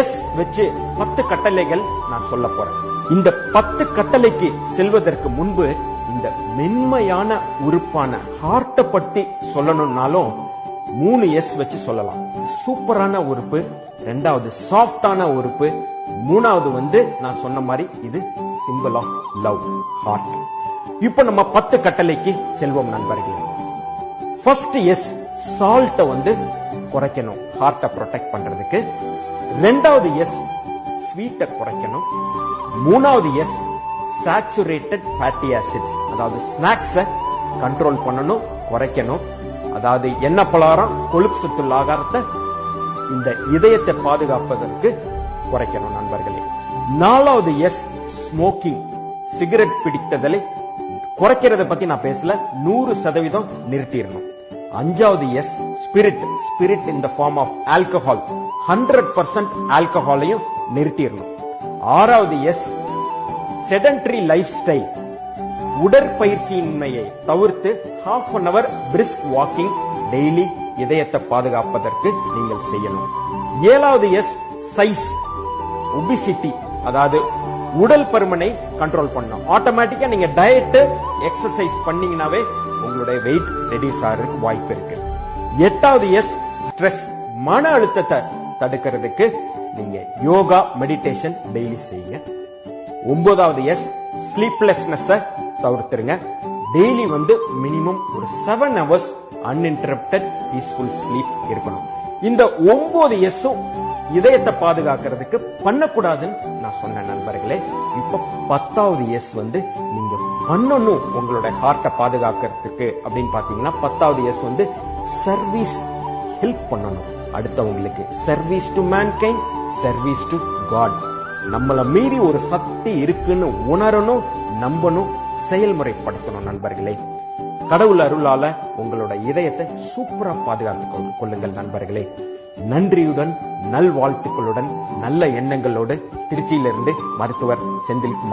S வச்சு பத்து கட்டளைகள் நான் சொல்ல போறேன். இந்த பத்து கட்டளைக்கு செல்வதற்கு முன்பு இந்த மென்மையான உறுப்பான ஹார்ட்டை பத்தி சொல்லணும்னாலும் மூணு எஸ் வச்சு சொல்லலாம். சூப்பரான உறுப்பு ரெண்டாவது சாஃப்டான உறுப்பு மூணாவது வந்து நான் சொன்ன மாதிரி இது சிம்பிள் ஆஃப் லவ் ஹார்ட் இப்போ நம்ம பத்து கட்டளைக்கு செல்வோம் நண்பர்களே. ஃபர்ஸ்ட் எஸ் சால்ட்டை வந்து குறைக்கணும். ஹார்ட்டை ப்ரொடெக்ட் பண்றதுக்கு. ரெண்டாவது எஸ் ஸ்வீட்டை குறைக்கணும். மூணாவது எஸ் சேச்சுரேட்டட் ஃபேட்டி ஆசிட்ஸ் அதாவது ஸ்நாக்ஸை கண்ட்ரோல் பண்ணணும் குறைக்கணும். அதாவது எண்ணெய் பலாரம் கொழுப்பு சத்துள்ள ஆகாரத்தை இந்த இதயத்தை பாதுகாப்பதற்கு குறைக்கணும் நண்பர்களே. நாலாவது எஸ் ஸ்மோக்கிங் சிகரெட் பிடித்ததலை குறைக்கிறத பத்தி நான் பேசல. நூறு சதவீதம் நிறுத்திடணும். அஞ்சாவது S spirit spirit in the form of alcohol hundred percent ஆல்கஹாலையும் நிறுத்திடணும். ஆறாவது எஸ் செடன்டரி லைஃப் ஸ்டைல் உடற்பயிற்சியின்மையை தவிர்த்து half an hour brisk walking daily இதயத்தை பாதுகாப்பதற்கு நீங்கள் செய்யணும் ஏழாவது எஸ் சைஸ் ஒபிசிட்டி அதாவது உடல் பருமனை கண்ட்ரோல் பண்ணும். ஆட்டோமேட்டிக்கா நீங்க டயட் எக்ஸசைஸ் பண்ணீங்கனாவே உங்களுடைய வெயிட் ரெடியூஸ் ஆகிறதுக்கு வாய்ப்பு இருக்கு. எட்டாவது எஸ் ஸ்ட்ரெஸ் மன அழுத்தத்தை தடுக்கிறதுக்கு நீங்க யோகா மெடிடேஷன் டெய்லி செய்யுங்க. ஒன்பதாவது எஸ் ஸ்லீப்லெஸ்னஸ் தவிர்த்துருங்க. டெய்லி வந்து மினிமம் ஒரு seven hours uninterrupted peaceful sleep இருக்கணும். இந்த ஒன்பது எஸ்ஸும் இதயத்தை பாதுகாக்கிறதுக்கு பண்ணக்கூடாதுன்னு நான் சொன்ன நண்பர்களே. இப்ப பத்தாவது எஸ் வந்து நீங்க பண்ணணும் உங்களோட ஹார்ட்டை பாதுகாக்கிறதுக்கு. அப்படின்னு பாத்தீங்கன்னா பத்தாவது எஸ் வந்து சர்வீஸ் ஹெல்ப் பண்ணணும். அடுத்தவங்களுக்கு service to mankind service to God நம்மள மீறி ஒரு சக்தி இருக்குன்னு உணரணும் நம்பணும் செயல்முறைப்படுத்தணும் நண்பர்களே. கடவுள் அருளால உங்களோட இதயத்தை சூப்பரா பாதுகாத்துக் கொள்ளுங்கள் நண்பர்களே. நன்றியுடன் நல்வாழ்த்துக்களுடன் நல்ல எண்ணங்களோடு திருச்சியிலிருந்து மருத்துவர் செந்தில்குமார்